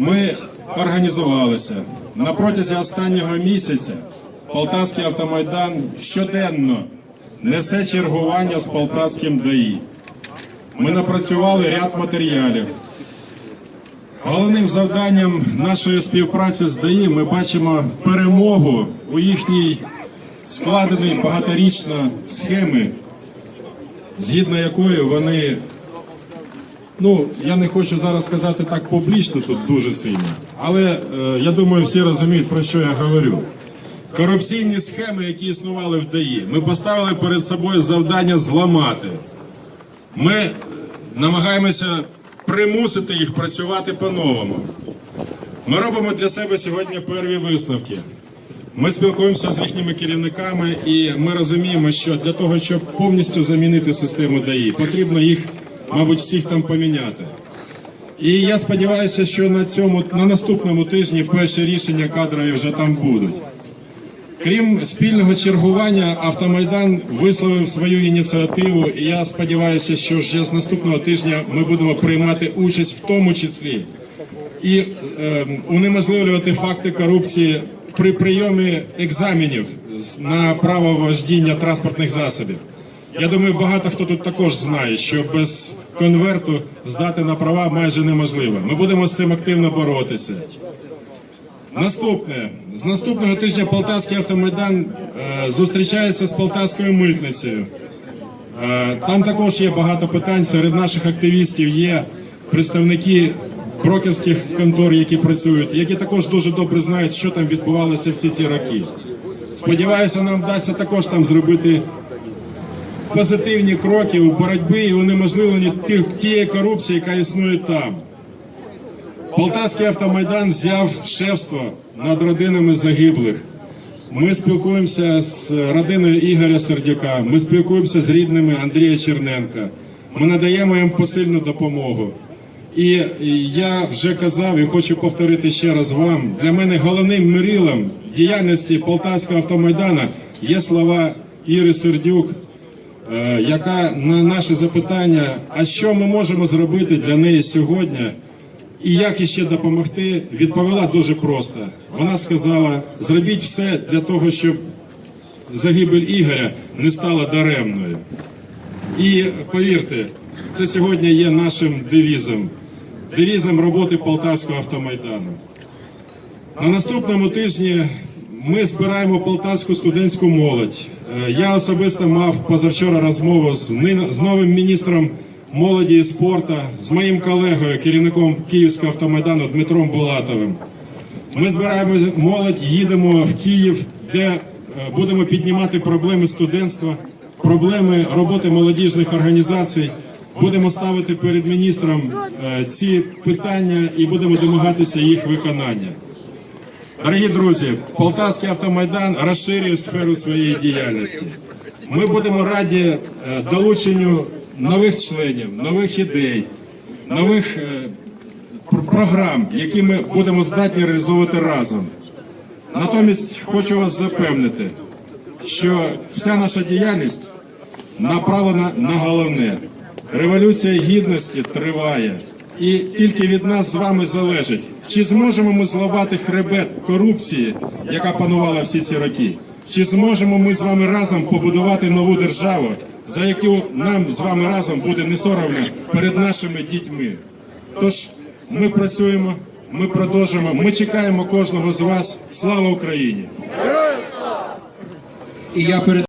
Ми організувалися на протязі останнього місяця. Полтавський автомайдан щоденно несе чергування з полтавським ДАІ. Ми напрацювали ряд матеріалів. Головним завданням нашої співпраці з ДАІ ми бачимо перемогу у їхній складеній багаторічно схеми, згідно якої вони Ну, я не хочу зараз сказати так публічно тут дуже сильно, але е, я думаю, всі розуміють, про що я говорю. Корупційні схеми, які існували в ДАІ, ми поставили перед собою завдання зламати. Ми намагаємося примусити їх працювати по-новому. Ми робимо для себе сьогодні перві висновки. Ми спілкуємося з їхніми керівниками, і ми розуміємо, що для того, щоб повністю замінити систему ДАІ, потрібно їх, мабуть, всіх там поміняти. І я сподіваюся, що на цьому на наступному тижні перші рішення кадрові вже там будуть. Крім спільного чергування, автомайдан висловив свою ініціативу, і я сподіваюся, що вже з наступного тижня ми будемо приймати участь в тому числі і е, унеможливлювати факти корупції при прийомі екзаменів на право вождіння транспортних засобів. Я думаю, багато хто тут також знає, що без конверту здати на права майже неможливо. Ми будемо з цим активно боротися. Наступне з наступного тижня Полтавський автомайдан е, зустрічається з Полтавською митницею. Е, Там також є багато питань. Серед наших активістів є представники брокерських контор, які працюють, які також дуже добре знають, що там відбувалося всі ці роки. Сподіваюся, нам вдасться також там зробити позитивні кроки у боротьбі і унеможливленні тієї корупції, яка існує там. Полтавський автомайдан взяв шефство над родинами загиблих. Ми спілкуємося з родиною Ігоря Сердюка, ми спілкуємося з рідними Андрія Черненка. Ми надаємо їм посильну допомогу. І я вже казав і хочу повторити ще раз вам. Для мене головним мирилом діяльності Полтавського автомайдана є слова Іри Сердюк, яка на наше запитання, а що ми можемо зробити для неї сьогодні, і як іще допомогти, відповіла дуже просто. Вона сказала: зробіть все для того, щоб загибель Ігоря не стала даремною. І повірте, це сьогодні є нашим девізом, девізом роботи Полтавського автомайдану. На наступному тижні ми збираємо полтавську студентську молодь. Е, Я особисто мав позавчора розмову з, новим міністром молоді і спорту, з моїм колегою, керівником Київського автомайдану Дмитром Булатовим. Ми збираємо молодь, їдемо в Київ, де е, будемо піднімати проблеми студентства, проблеми роботи молодіжних організацій. Будемо ставити перед міністром е, ці питання і будемо домагатися їх виконання. Дорогі друзі, Полтавський автомайдан розширює сферу своєї діяльності. Ми будемо раді е, долученню нових членів, нових ідей, нових е, програм, які ми будемо здатні реалізовувати разом. Натомість хочу вас запевнити, що вся наша діяльність направлена на головне. Революція гідності триває. І тільки від нас з вами залежить, чи зможемо ми зламати хребет корупції, яка панувала всі ці роки, чи зможемо ми з вами разом побудувати нову державу, за яку нам з вами разом буде не соромно перед нашими дітьми. Тож ми працюємо, ми продовжуємо, ми чекаємо кожного з вас. Слава Україні! І я перед